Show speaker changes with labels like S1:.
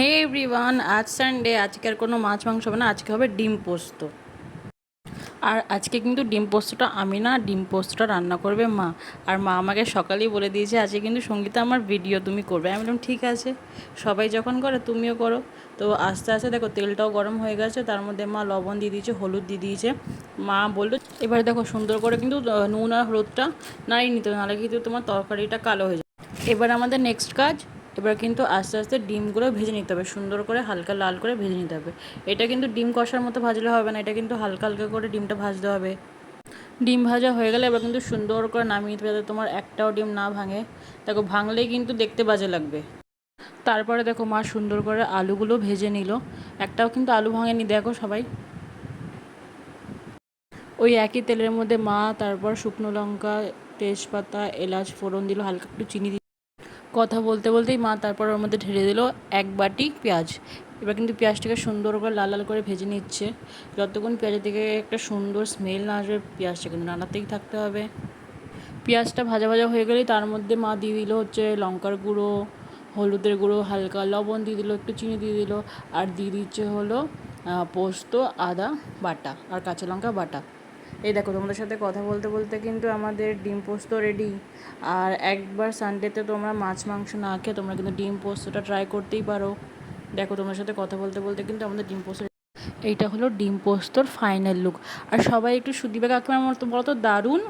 S1: হে everyone আজ Sunday আজকে আর কোনো মাছ মাংস হবে না, আজকে হবে ডিম পোস্ত। আর আজকে কিন্তু ডিম পোস্তটা আমি না, ডিম পোস্তটা রান্না করবে মা। আর মা আমাকে সকালেই বলে দিয়েছে, আজকে কিন্তু সঙ্গীতা আমার ভিডিও তুমি করবে। আমি বললাম, ঠিক আছে, সবাই যখন করে তুমিও করো। তো আস্তে আস্তে দেখো, তেলটাও গরম হয়ে গেছে, তার মধ্যে মা লবণ দিয়ে দিয়েছে, হলুদ দিয়ে দিয়েছে। মা বলল, এবারে দেখো, সুন্দর করে কিন্তু নুন আর হলুদটা নাড়িয়ে নিতে নাহলে কিন্তু তোমার তরকারিটা কালো হয়ে যাবে। এবার আমাদের নেক্সট কাজ এবার কিন্তু আস্তে আস্তে ডিমগুলো ভেজে নিতে হবে, সুন্দর করে হালকা লাল করে ভেজে নিতে হবে। এটা কিন্তু ডিম কষার মতো ভাজলে হবে না, এটা কিন্তু হালকা হালকা করে ডিমটা ভাজতে হবে। ডিম ভাজা হয়ে গেলে এবার কিন্তু সুন্দর করে নামিয়ে নিতে যাতে তোমার একটাও ডিম না ভাঙে। দেখো, ভাঙলেই কিন্তু দেখতে বাজে লাগবে। তারপরে দেখো, মা সুন্দর করে আলুগুলো ভেজে নিল। একটাও কিন্তু আলু ভাঙেনি, দেখো সবাই। ওই একই তেলের মধ্যে মা তারপর শুকনো লঙ্কা, তেজপাতা, এলাচ, ফোড়ন দিল, হালকা একটু চিনি কথা বলতে বলতেই মা তারপর ওর মধ্যে ঢেলে দিল এক বাটি পেঁয়াজ। এবার কিন্তু পেঁয়াজটাকে সুন্দর করে লাল লাল করে ভেজে নিচ্ছে। যতক্ষণ পেঁয়াজের থেকে একটা সুন্দর স্মেল না আসবে, পেঁয়াজটা কিন্তু নাড়াতেই থাকতে হবে। পেঁয়াজটা ভাজা ভাজা হয়ে গেলেই তার মধ্যে মা দিয়ে দিল হচ্ছে লঙ্কার গুঁড়ো, হলুদের গুঁড়ো, হালকা লবণ দিয়ে দিল, একটু চিনি দিয়ে দিল, আর দিয়ে দিচ্ছে হলো পোস্ত, আদা বাটা আর কাঁচা লঙ্কা বাটা। এই দেখো, তোমাদের সাথে কথা বলতে বলতে কিন্তু আমাদের ডিম পোস্ত রেডি আর একবার সানডেতে তোমরা মাছ মাংস না খেয়ে তোমরা কিন্তু ডিম পোস্তটা ট্রাই করতেই পারো। দেখো তোমার সাথে কথা বলতে বলতে কিন্তু আমাদের ডিম পোস্ত এইটা হলো ডিম পোস্তর ফাইনাল লুক আর সবাই একটু সুদীপা কাকিমার মতো বলতো দারুণ?